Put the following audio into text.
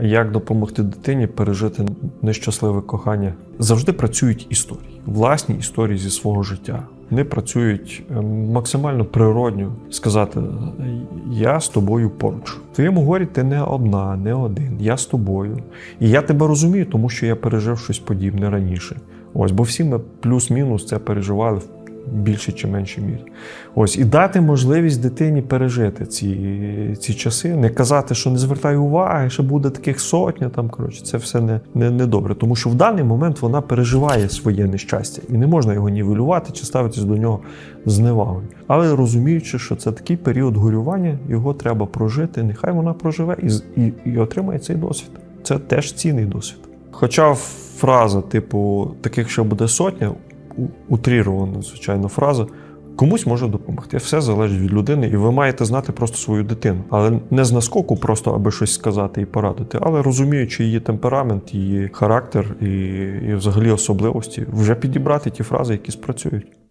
Як допомогти дитині пережити нещасливе кохання? Завжди працюють історії, власні історії зі свого життя. Вони працюють е, максимально природньо сказати: Я з тобою поруч. В твоєму горі ти не одна, не один. Я з тобою. І я тебе розумію, тому що я пережив щось подібне раніше. Ось, бо всі ми плюс-мінус це переживали в більшій чи меншій мірі. Ось і дати можливість дитині пережити ці, ці часи, не казати, що не звертай уваги, що буде таких сотня. Там коротше, це все не, не, не добре. Тому що в даний момент вона переживає своє нещастя, і не можна його нівелювати чи ставитись до нього з невагою. Але розуміючи, що це такий період горювання, його треба прожити. Нехай вона проживе і, і, і отримає цей досвід. Це теж цінний досвід. Хоча фраза, типу, таких ще буде сотня, утрірована, звичайно, фраза. Комусь може допомогти. Все залежить від людини, і ви маєте знати просто свою дитину. Але не з наскоку, просто аби щось сказати і порадити, але розуміючи її темперамент, її характер і, і взагалі особливості, вже підібрати ті фрази, які спрацюють.